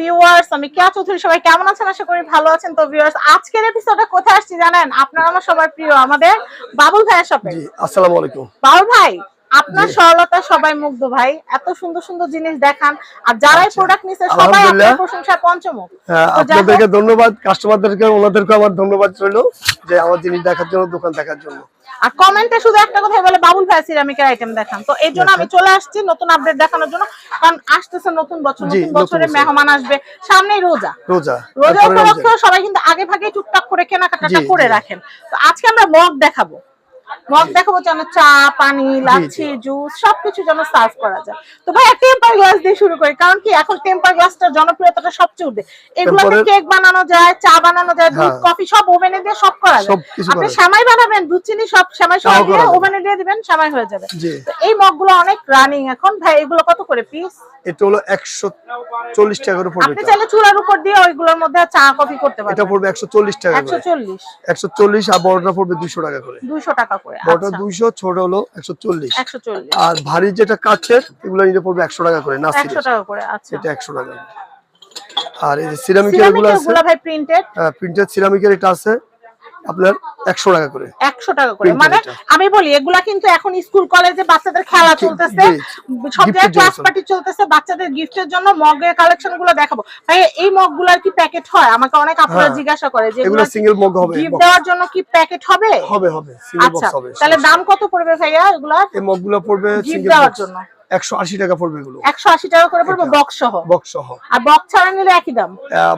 Viewers আমি কেয়া চৌধুরী সবাই কেমন আছেন? আশা করি ভালো আছেন। তো ভিউয়ার্স আজকের এপিসোডে কোথায় আসছি জানেন? আপনার আমার সবার প্রিয় আমাদের বাবুল ভাইয়ের শপে আসসালামু আলাইকুম। বাবুল ভাই আপনার সরলতা সবাই মুগ্ধ ভাই। এত সুন্দর সুন্দর জিনিস দেখান। আর যারাই আচ্ছা। প্রোডাক্ট নিছে সবাই আপনার প্রশংসা পঞ্চমুখ। হ্যাঁ, আপনাদেরকে ধন্যবাদ কাস্টমারদেরকে ওনাদেরকে আমার ধন্যবাদ রইল যে আমার জিনিস দেখার জন্য দোকান দেখার জন্য। আর কমেন্টে শুধু একটা কথাই বলে বাবুল ভাই সিরামিকের আইটেম দেখান। তো এই জন্য আমি চলে আসছি নতুন আপডেট দেখানোর জন্য কারণ আসতেছে নতুন বছর নতুন বছরের বছরে। মেহমান আসবে। সামনেই রোজা। রোজা রোজা উপলক্ষে সবাই কিন্তু আগে ভাগে টুকটাক করে কেনাকাটা করে রাখেন। তো আজকে আমরা মগ দেখাবো। মগ দেখাবো যেন চা পানি লাচ্ছি জুস সবকিছু যেন সার্ভ করা যায়। তো ভাই টেম্পার গ্লাস দিয়ে শুরু করি কারণ কি এখন টেম্পার গ্লাসটার জনপ্রিয়তাটা সবচেয়ে উঠবে এগুলোতে কেক বানানো যায় চা বানানো যায় দুধ হ্যাঁ। কফি সব ওভেনে দিয়ে সব করা যায়। আপনি সামাই বানাবেন দুধ চিনি সব সামাই সব দিয়ে ওভেনে দিয়ে দিবেন সামাই হয়ে যাবে। জি। তো এই মগগুলো অনেক রানিং এখন। ভাই এগুলো কত করে পিস এটা হলো একশো চল্লিশ টাকা করে পড়বে আপনি চাইলে চুলার উপর দিয়ে ওইগুলোর মধ্যে চা কফি করতে এটা পড়বে একশো চল্লিশ টাকা একশো করে চল্লিশ। একশো চল্লিশ আর বড়টা পড়বে দুশো টাকা করে। দুইশো টাকা করে। বড়টা আচ্ছা। দুইশো ছোট হলো একশো চল্লিশ। আর ভারী যেটা কাঠের এগুলো নিতে পড়বে একশো টাকা করে না একশো টাকা করে আচ্ছা। এটা একশো টাকা। আর এই যে সিরামিকের এগুলো আছে। প্রিন্টেড প্রিন্টেড সিরামিকের এটা আছে। আপনার একশো টাকা করে। একশো টাকা করে। মানে আমি বলি এগুলা কিন্তু এখন স্কুল কলেজে বাচ্চাদের খেলা চলতেছে। সব জায়গায় ক্লাস পার্টি চলতেছে বাচ্চাদের গিফটের জন্য মগের কালেকশনগুলো দেখাবো। ভাই এই মগগুলার কি প্যাকেট হয়? আমাকে অনেক আপনারা হ্যাঁ। জিজ্ঞাসা করে যে এগুলো সিঙ্গেল মগ হবে গিফট দেওয়ার জন্য কি প্যাকেট হবে? হবে হবে। সিঙ্গেল আচ্ছা বক্স হবে তাহলে দাম কত পড়বে ভাইয়া এগুলার? এই মগগুলো পড়বে গিফট সিঙ্গেল দেওয়ার জন্য। একশো আশি টাকা পড়বে এগুলো। একশো আশি টাকা করে পড়বে বক্স সহ? বক্স সহ। আর বক্স ছাড়া নিলে একই দাম?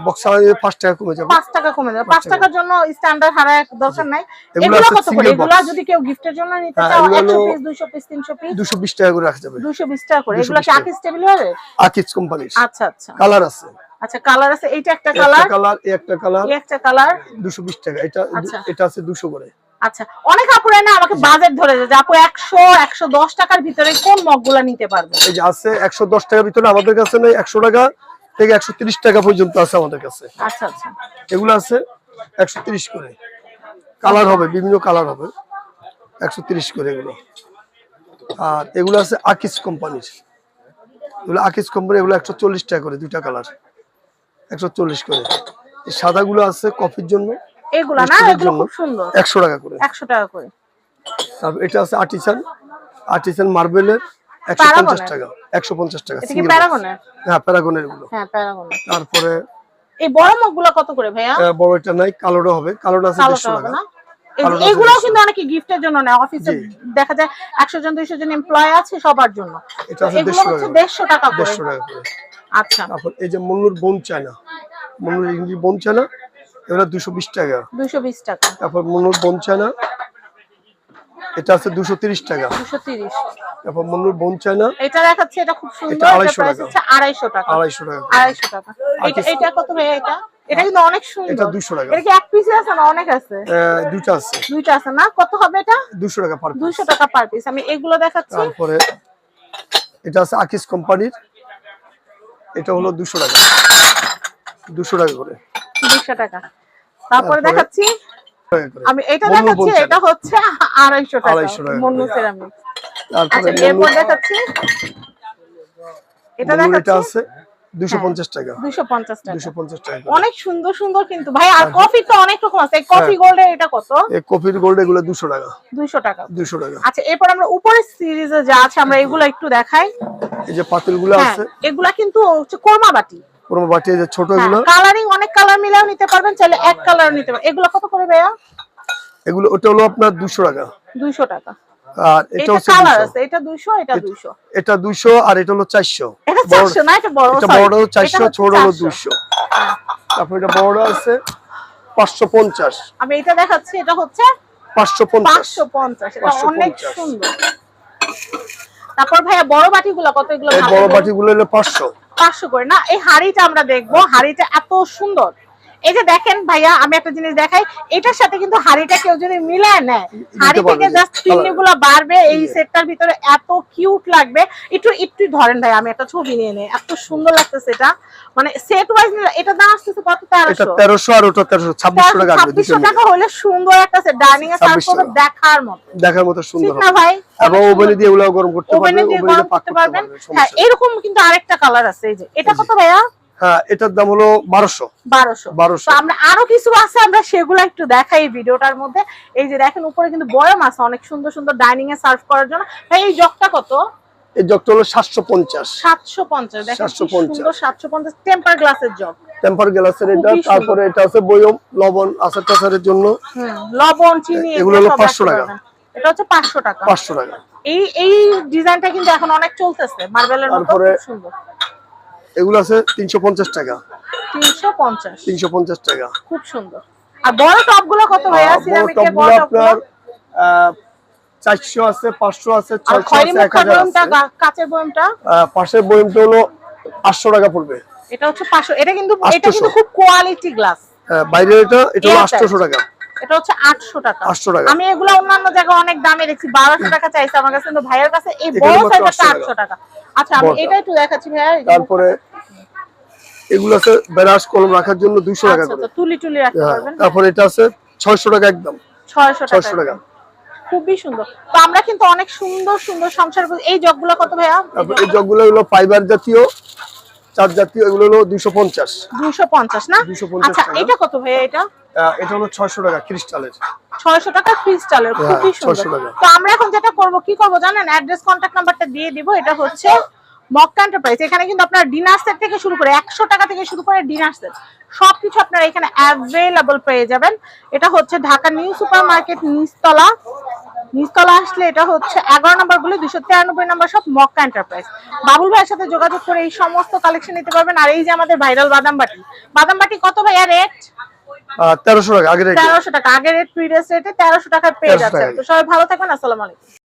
বক্স ছাড়া পাঁচ টাকা কমে যাবে। পাঁচ টাকা কমে যাবে। পাঁচ টাকার জন্য স্ট্যান্ডার্ড হারা দরকার নাই। এগুলো কত করে? এগুলো যদি কেউ গিফটের জন্য নিতে একশো হলো- পিস দুইশো পিস তিনশো পিস দুশো বিশ টাকা করে রাখা যাবে। দুইশো বিশ টাকা করে। 220 এগুলো কি। আকিস টেবিল হবে? আকিজ কোম্পানির আচ্ছা আচ্ছা। কালার আছে। আচ্ছা কালার আছে। এইটা একটা কালার কালার এই একটা কালার এই একটা কালার দুশো বিশ টাকা। এটা আচ্ছা। এটা আছে দুশো করে। আচ্ছা অনেক আপুরা না আমাকে বাজেট ধরে যায় যে আপু একশো একশো দশ টাকার ভিতরে কোন মগগুলা নিতে পারবে? এই যে আছে একশো দশ টাকার ভিতরে আমাদের কাছে নেই একশো টাকা থেকে একশো তিরিশ টাকা পর্যন্ত আছে আমাদের কাছে। আচ্ছা আচ্ছা। এগুলো আছে একশো তিরিশ করে। কালার হবে বিভিন্ন কালার হবে। একশো তিরিশ করে এগুলো। আর এগুলো আছে আকিস কোম্পানির। এগুলো আকিস কোম্পানি এগুলো একশো চল্লিশ টাকা করে দুইটা কালার। একশো চল্লিশ করে। এই সাদাগুলো আছে কফির জন্য। এগুলা না এগুলো খুব সুন্দর। একশো টাকা করে। একশো টাকা করে। তারপর এটা আছে আর্টিসান আর্টিসান মার্বেলের একশো পঞ্চাশ Paragon-এর? টাকা একশো পঞ্চাশ টাকা এটা কি প্যারাগনের হ্যাঁ প্যারাগনেরগুলো হ্যাঁ প্যারাগনের তারপরে এই বড় মগগুলা কত করে ভাইয়া? বড় এটা নাই কালোটা হবে। কালোটা আছে কালোটা দেড়শো হবে টাকা। 150 কিন্তু অনেকে গিফটের জন্য নেয়। অফিসে দেখা যায় একশো জন দুইশো জন এমপ্লয় আছে সবার জন্য। এটা আছে 150 টাকা। করে। দেড়শো টাকা করে। আচ্ছা। তারপর এই যে মন্নুর বোন চায়না মন্নুর ইংরেজি বোন চায়না এগুলো দুশো বিশ টাকা। দুইশো বিশ টাকা। তারপর মন্নুর বোন এটা আছে দুশো তিরিশ টাকা। দুশো তিরিশ। তারপর চায়না এটা দেখাচ্ছে এটা খুব সুন্দর আড়াইশো টাকা। আড়াইশো টাকা। আড়াইশো টাকা। আড়াইশো টাকা। এটা কত ভাইয়া এটা? এটা কিন্তু অনেক এটা সুন্দর দুশো টাকা। এটা কি এক পিস আছে না অনেক আছে? আছে। না? কত হবে এটা? দুশো টাকা পার দুইশো টাকা পার পিস আমি এগুলো দেখাচ্ছি। তারপরে এটা আছে আকিস কোম্পানির। এটা হলো দুশো টাকা। দুশো টাকা করে। দুইশো টাকা। তারপরে দেখাচ্ছি। আমি এটা দেখাচ্ছি এটা হচ্ছে আড়াইশো টাকা। মন্নু সেরামিক আচ্ছা এরপর দেখাচ্ছি। এটা দেখাচ্ছি। টাকা। টাকা। টাকা অনেক সুন্দর সুন্দর কিন্তু। ভাই আর কফি তো অনেক রকম আছে। কফি গোল্ডের এটা কত? এই কফির গোল্ড এগুলো টাকা। দুইশো টাকা। দুশো টাকা। আচ্ছা এরপর আমরা উপরের সিরিজে যা আছে আমরা এগুলো একটু দেখাই। এই যে হ্যাঁ আছে। এগুলা কিন্তু হচ্ছে কোরমা বাটি। পুরো বাটি যে ছোট এগুলো। কালারিং অনেক কালার মিলাও নিতে পারবেন চাইলে এক কালার নিতে পারবেন। এগুলো কত করে ভাইয়া? এগুলো ওটা হলো আপনার দুশো টাকা। দুইশো টাকা। আর এটা হচ্ছে কালার আছে এটা দুইশো এটা দুইশো। এটা দুশো আর এটা হলো চারশো। এটা চারশো না এটা বড় এটা বড় এটা চারশো হচ্ছে ছোট হলো 400 দুশো তারপর এটা বড় আছে পাঁচশো পঞ্চাশ। আমি এটা দেখাচ্ছি এটা হচ্ছে পাঁচশো পঞ্চাশ। পাঁচশো পঞ্চাশ এটা 550 অনেক সুন্দর। তারপর ভাইয়া বড় বাটিগুলো কত এগুলো বড় বাটি গুলো হলো পাঁচশো। পাঁচশো করে। না এই হাড়িটা আমরা দেখব। হাড়িটা এত সুন্দর। এই যে দেখেন ভাইয়া আমি একটা জিনিস দেখাই এটার সাথে কিন্তু হাড়িটা কেউ যদি মিলায় নেয় হাড়ি থেকে জাস্ট colour। চিমনি গুলো বাড়বে এই সেটটার ভিতরে এত কিউট লাগবে। একটু একটু ধরেন ভাই আমি একটা ছবি নিয়ে নেই এত সুন্দর লাগতেছে এটা। মানে সেট ওয়াইজ এটা দাম আসতেছে কত? তেরোশো। তেরোশো আর ওটা তেরোশো ছাব্বিশশো টাকা ছাব্বিশশো টাকা হলে সুন্দর একটা সেট ডাইনিং এ সার্ভ করবে দেখার মতো। দেখার মতো সুন্দর না ভাই? এবং ওভেনে দিয়ে ওগুলো গরম করতে পারবে ওভেনে দিয়ে গরম করতে পারবেন। হ্যাঁ এরকম কিন্তু আরেকটা কালার আছে এই যে। এটা কত ভাইয়া? হ্যাঁ এটার দাম হলো বারোশো। বারোশো। বারোশো। আমরা আরও কিছু আছে আমরা সেগুলো একটু দেখাই ভিডিওটার মধ্যে। এই যে দেখেন উপরে কিন্তু বয়ম আছে অনেক সুন্দর সুন্দর ডাইনিং এ সার্ভ করার জন্য। ভাই এই জগটা কত? এই জগটা হলো সাতশো পঞ্চাশ। সাতশো পঞ্চাশ। দেখেন কি 750 সুন্দর সাতশো পঞ্চাশ টেম্পার গ্লাসের জগ। টেম্পার গ্লাসের এটা তারপরে এটা আছে বয়ম লবণ আচার টাচারের জন্য লবণ চিনি এগুলো হলো 500 রাখতে টাকা। এটা হচ্ছে পাঁচশো টাকা। পাঁচশো টাকা। এই এই ডিজাইনটা কিন্তু এখন অনেক চলতেছে। মার্বেলের মতো খুব সুন্দর। এগুলো আছে তিনশো পঞ্চাশ টাকা। তিনশো পঞ্চাশ। তিনশো পঞ্চাশ টাকা। খুব সুন্দর। আর বড় টপগুলো কত আর বড় সিরামিকের চারশো আছে পাঁচশো আছে ছয়শো আছে এক হাজার আছে। কাচের বয়মটা? পাশের বয়মটা হলো আটশো টাকা পড়বে। এটা হচ্ছে পাঁচশো এটা কিন্তু এটা কিন্তু খুব কোয়ালিটি গ্লাস আহ, বাইরের এটা এটা হলো। আটশোশো টাকা। এটা হচ্ছে আটশো টাকা। 800 টাকা। আমি এগুলো অন্যান্য জায়গায় অনেক দামে দেখছি বারোশো টাকা চাইছে আমার কাছে কিন্তু ভাইয়ের কাছে এই বড় সাইজটা 800 টাকা। আচ্ছা আমি এটা একটু দেখাচ্ছি ভাইয়া তারপরে এগুলো আছে বেরাস কলম রাখার জন্য দুইশো টাকা আচ্ছা করে। তো তুলি টুলি রাখতে হ্যাঁ, পারবেন। তারপরে এটা আছে ছয়শো টাকা একদম। ছয়শো টাকা। ছয়শো টাকা। খুবই সুন্দর। তো আমরা কিন্তু অনেক সুন্দর সুন্দর সংসার। এই জগগুলো কত ভাইয়া? এই জগগুলো হলো ফাইবার জাতীয়। চার জাতীয় এগুলো হলো দুইশো পঞ্চাশ। দুশো পঞ্চাশ না? 250 আচ্ছা এটা কত ভাইয়া এটা? এটা হলো ছয়শো টাকা ক্রিস্টালের। টাকা হ্যাঁ, খুবই সুন্দর। তো আমরা এখন যেটা করব কি করব জানেন? অ্যাড্রেস কন্ট্যাক্ট নাম্বারটা দিয়ে দিব এটা হচ্ছে মক্কা এন্টারপ্রাইজ এখানে কিন্তু আপনার ডিনার সেট থেকে শুরু করে একশো টাকা থেকে শুরু করে ডিনার সেট সবকিছু আপনারা এখানে অ্যাভেলেবল পেয়ে যাবেন। এটা হচ্ছে ঢাকা নিউ সুপার মার্কেট নিচতলা নিচতলা আসলে এটা হচ্ছে এগারো নম্বরগুলো দুশো তিরানব্বই নম্বর সব মক্কা এন্টারপ্রাইজ বাবুল ভাইয়ের সাথে যোগাযোগ করে এই সমস্ত কালেকশন নিতে পারবেন। আর এই যে আমাদের ভাইরাল বাদাম বাটি বাদাম বাটি কত ভাইয়া রেট তেরোশো টাকা আগে তেরোশো টাকা আগের রেট প্রিভিয়াস রেটে তেরোশো টাকা পেয়ে যাচ্ছে তো সবাই ভালো থাকবেন আসসালামু আলাইকুম।